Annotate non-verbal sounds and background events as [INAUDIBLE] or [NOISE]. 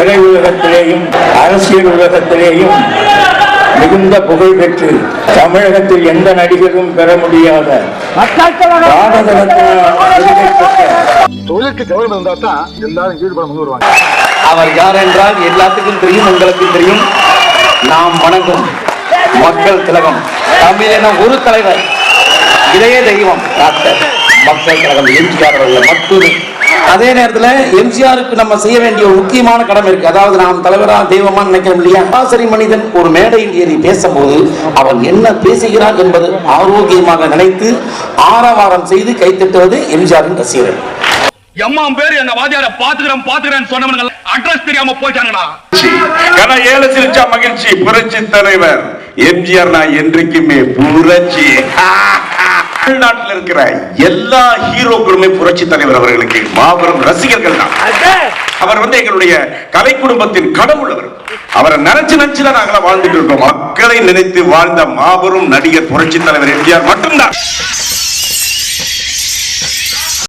திரை உலகத்திலேயும் அரசியல் உலகத்திலேயும் மிகுந்த புகழ் பெற்று தமிழகத்தில் எந்த நடிகரும் பெற முடியாத தொழிலுக்கு கவனம் இருந்தா தான் எல்லாரும் ஈடுபட முன் வருவாங்க. அவர் யார் என்றால் எல்லாத்துக்கும் தெரியும் உங்களுக்கும் தெரியும். நாம் வணங்கும் மக்கள் திலகம். தமிழென ஒரு தலைவர். இதய தெய்வம் டாக்டர். மக்கள் திலகம் எம்ஜிஆர் அவர்கள் மட்டுமே. அதே நேரத்துல எம்ஜிஆருக்கு நம்ம செய்ய வேண்டிய முக்கியமான கடமை இருக்கு. அதாவது நாம் தலைவரா தெய்வமா நினைக்கிறோம் இல்லையா? சராசரி மனிதன் ஒரு மேடையில் ஏறி பேசும்போது அவன் என்ன பேசுகிறான் என்பது ஆரோக்கியமாக நினைத்து ஆரவாரம் செய்து கைத்தட்டுவது எம்ஜிஆரின் ரசிகர்கள் எம்மா பேரு என்ன வாத்தியார பாத்துக்கிறேன் பாத்துக்கிறேன் சொன்னவனுங்க அட்ரஸ் தெரியாம போயிட்டாங்கடா கன ஏழு சிரிச்சா மகிழ்ச்சி புரட்சி தலைவர். எம்ஜிஆர் நான் என்றைக்குமே புரட்சி [LAUGHS] தமிழ்நாட்டில் இருக்கிற எல்லா ஹீரோக்களுமே புரட்சி தலைவர் அவர்களுக்கு மாபெரும் ரசிகர்கள் தான். அவர் வந்து எங்களுடைய கலை குடும்பத்தின் கடவுள் அவர் அவரை நினைச்சு நினைச்சுதான் நாங்களாம் வாழ்ந்துட்டு இருக்கோம். மக்களை நினைத்து வாழ்ந்த மாபெரும் நடிகர் புரட்சி தலைவர் எம்ஜிஆர் மட்டும்தான்.